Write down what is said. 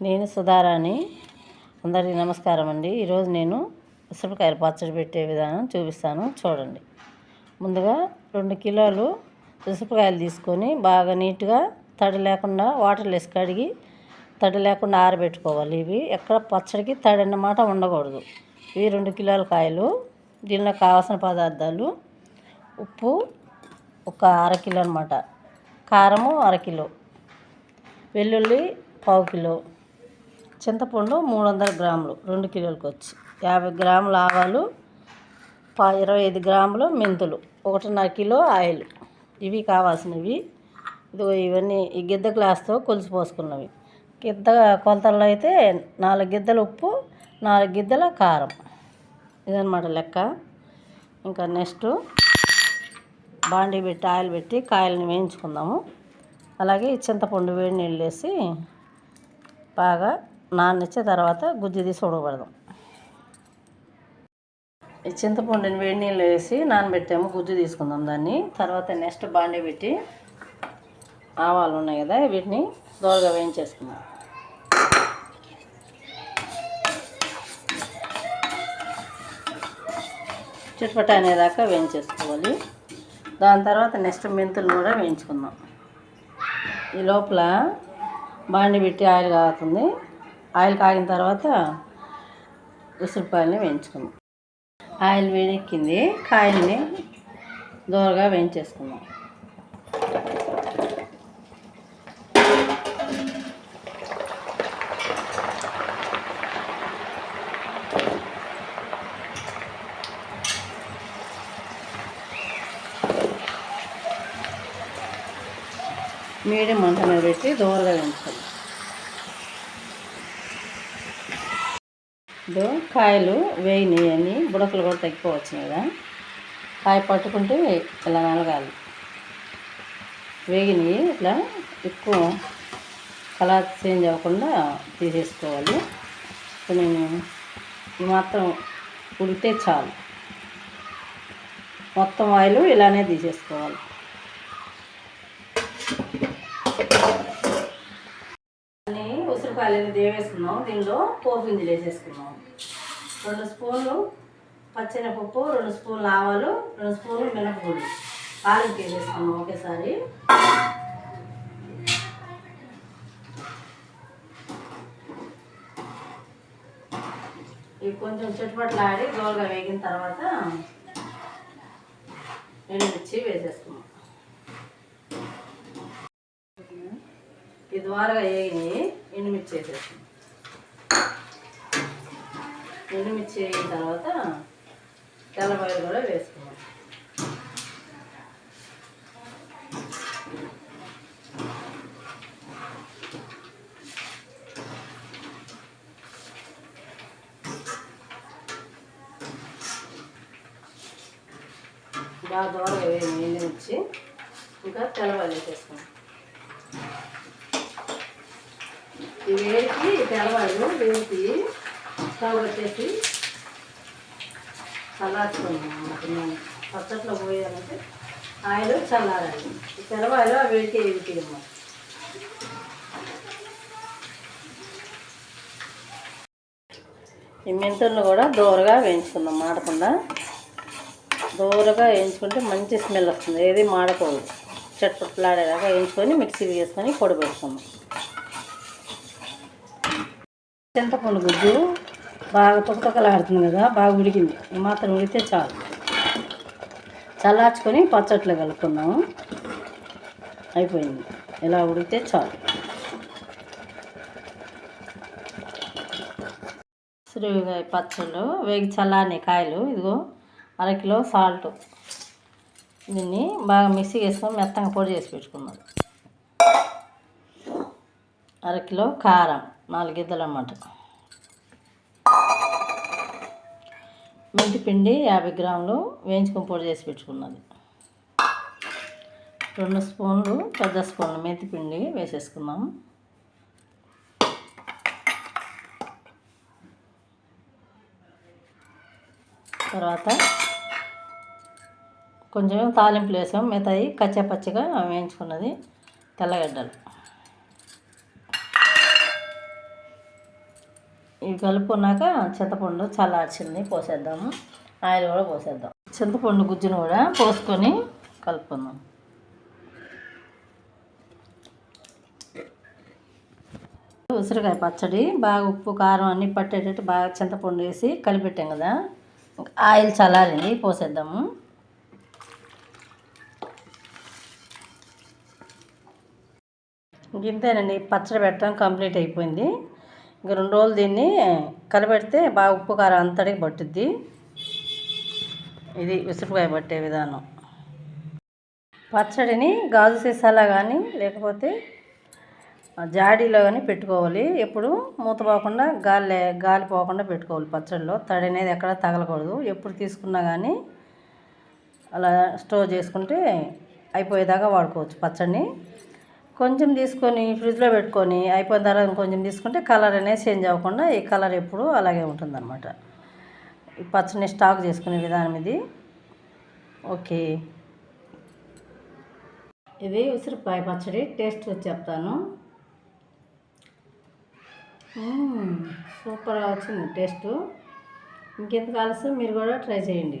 నేను సుధారాణి అందరికీ నమస్కారం అండి. ఈరోజు నేను ఉసిరికాయల పచ్చడి పెట్టే విధానం చూపిస్తాను. చూడండి. ముందుగా రెండు కిలోలు ఉసిరికాయలు తీసుకొని బాగా నీట్గా తడి లేకుండా వాటర్ వేసి కడిగి తడి లేకుండా ఆరబెట్టుకోవాలి. ఇవి ఎక్కడ పచ్చడికి తడి అన్నమాట ఉండకూడదు. ఇవి రెండు కిలోల కాయలు. దీనిలో కావాల్సిన పదార్థాలు ఉప్పు ఒక అర కిలో అనమాట కారము అరకిలో వెల్లుల్లి పావు కిలో. చింతపండు మూడు వందల గ్రాములు రెండు కిలోలకు వచ్చి యాభై గ్రాముల ఆవాలు పా ఇరవై ఐదు గ్రాములు మెంతులు ఒకటిన్నర కిలో ఆయిల్. ఇవి కావాల్సినవి. ఇదిగో ఇవన్నీ ఈ గిద్ద గ్లాస్తో కొలిసి పోసుకున్నవి. గిద్ద కొలతల్లో అయితే నాలుగు గిద్దల ఉప్పు నాలుగు గిద్దల కారం. ఇదనమాట లెక్క. ఇంకా నెక్స్ట్ బాండీ పెట్టి ఆయిల్ పెట్టి కాయలను వేయించుకుందాము. అలాగే చింతపండు వేడి నీళ్ళు వేసి బాగా నాననిచ్చే తర్వాత గుజ్జు తీసి ఉడకబెడదాం. ఈ చింతపండుని వేడి నీళ్ళు వేసి నానబెట్టాము గుజ్జు తీసుకుందాం దాన్ని. తర్వాత నెక్స్ట్ బాండీ పెట్టి ఆవాలు ఉన్నాయి కదా వీటిని దోరగా వేయించేసుకుందాం. చిట్పట అనేదాకా వేయించేసుకోవాలి. దాని తర్వాత నెక్స్ట్ మెంతులు కూడా వేయించుకుందాం. ఈ లోపల బాండి పెట్టి ఆయిల్ కాగుతుంది. ఆయిల్ కాగిన తర్వాత ఉసిరిపాయలని వేయించుకుందాం. ఆయిల్ వేడెక్కింది. కాయల్ని దూరగా వేయించేసుకుందాం. మీడియం మంట మీద పెట్టి దూరగా వేయించుకుందాం. ఇప్పుడు కాయలు వేయినాయి బుడకలు కూడా తగ్గిపోవచ్చు కదా. కాయ పట్టుకుంటే ఇలా నలగాలి. వేగినవి ఇట్లా ఎక్కువ కలర్ చేంజ్ అవ్వకుండా తీసేసుకోవాలి. ఇప్పుడు నేను ఈ మాత్రం ఉడితే చాలు. మొత్తం ఆయిల్ ఇలానే తీసేసుకోవాలి. ఉసిరికాయలు దేవేసుకున్నాం. దీనిలో పోపు గింజలు వేసేసుకున్నాం. రెండు స్పూన్లు పచ్చెనపప్పు రెండు స్పూన్లు ఆవాలు రెండు స్పూన్లు మినపగుళ్ళు. ఆలుకి వేసేసుకున్నాం ఒకేసారి. ఇవి కొంచెం చుట్టుపట్ల ఆడి దోరగా వేగిన తర్వాత ఎండుమిర్చి వేసేసుకున్నాం. ఇది ద్వారగా వేగినాయి. ఎండుమిర్చి వేసేసుకున్నాం ఎండుమిర్చి వేయిన తర్వాత తెల్లబాయలు కూడా వేసుకోవాలి. బాగా ద్వారా వేయండి ఎండుమిర్చి ఇంకా తెల్లబాయలు వేసేసుకోండి వేడికి తెల్లవాళ్ళు వేసి స్టవ్ పెట్టేసి చల్లార్చుకున్నాం అన్నమాట పచ్చట్లో పోయాలంటే ఆయిల్ చల్లారాలి. ఈ ఆ వేడికి వేడికి ఈ మెంతులను కూడా దూరగా వేయించుకుందాం మాడకుండా. దూరగా వేయించుకుంటే మంచి స్మెల్ వస్తుంది. ఏది మాడకూడదు. చట్పట్లాడేదాకా వేయించుకొని మిక్సీ వేసుకొని పొడి పెట్టుకుందాం. చింతపండు గుజ్జు బాగా తుకతుకలాడుతుంది కదా బాగా ఉడికింది. ఈ మాత్రం ఉడికితే చాలు. చల్లార్చుకొని పచ్చట్లో కలుపుకున్నాము అయిపోయింది. ఇలా ఉడికితే చాలు. సురివికాయ పచ్చళ్ళు వేగి చల్లారినాయి కాయలు ఇదిగో అరకిలో సాల్ట్. దీన్ని బాగా మిక్సీ వేసుకొని మెత్తగా పొడి చేసి పెట్టుకున్నాం అరకిలో కారం. నాలుగు గిద్దలు అన్నమాట మెంతి పిండి యాభై గ్రాములు వేయించుకొని పొడి చేసి పెట్టుకున్నది. రెండు స్పూన్లు పెద్ద స్పూన్లు మెంతి పిండి వేసేసుకున్నాం తర్వాత కొంచెం తాలింపులు వేసాం. మిగతాయి కచ్చా పచ్చిగా వేయించుకున్నది తెల్లగడ్డలు. ఇవి కలుపుకున్నాక చింతపండు చల్లార్చింది పోసేద్దాము. ఆయిల్ కూడా పోసేద్దాం. చింతపండు గుజ్జును కూడా పోసుకొని కలుపుకుందాం. ఉసిరికాయ పచ్చడి బాగా ఉప్పు కారం అన్నీ పట్టేటట్టు బాగా చింతపండు వేసి కలిపెట్టాం కదా. ఆయిల్ చల్లారింది పోసేద్దాము. ఇంతేనండి పచ్చడి పెట్టడం కంప్లీట్ అయిపోయింది. ఇంక రెండు రోజులు దీన్ని కలిపెడితే బాగా ఉప్పు కారం అంతటికి పట్టుద్ది. ఇది ఉసిరికాయ పట్టే విధానం. పచ్చడిని గాజు సీసాలో కానీ లేకపోతే జాడీలో కానీ పెట్టుకోవాలి. ఎప్పుడు మూత పోకుండా గాలి గాలి పోకుండా పెట్టుకోవాలి పచ్చడిలో. తడి అనేది ఎక్కడ తగలకూడదు. ఎప్పుడు తీసుకున్నా కానీ అలా స్టోర్ చేసుకుంటే అయిపోయేదాకా వాడుకోవచ్చు పచ్చడిని. కొంచెం తీసుకొని ఫ్రిడ్జ్లో పెట్టుకొని అయిపోయిన తర్వాత కొంచెం తీసుకుంటే కలర్ అనేది చేంజ్ అవ్వకుండా ఈ కలర్ ఎప్పుడు అలాగే ఉంటుందన్నమాట. ఈ పచ్చని స్టాక్ చేసుకునే విధానం ఇది. ఓకే. ఇది ఉసిరిపాయ పచ్చడి టేస్ట్ చెప్తాను. సూపర్గా వచ్చింది టేస్ట్. ఇంకెంత ఆలస్యం? మీరు కూడా ట్రై చేయండి.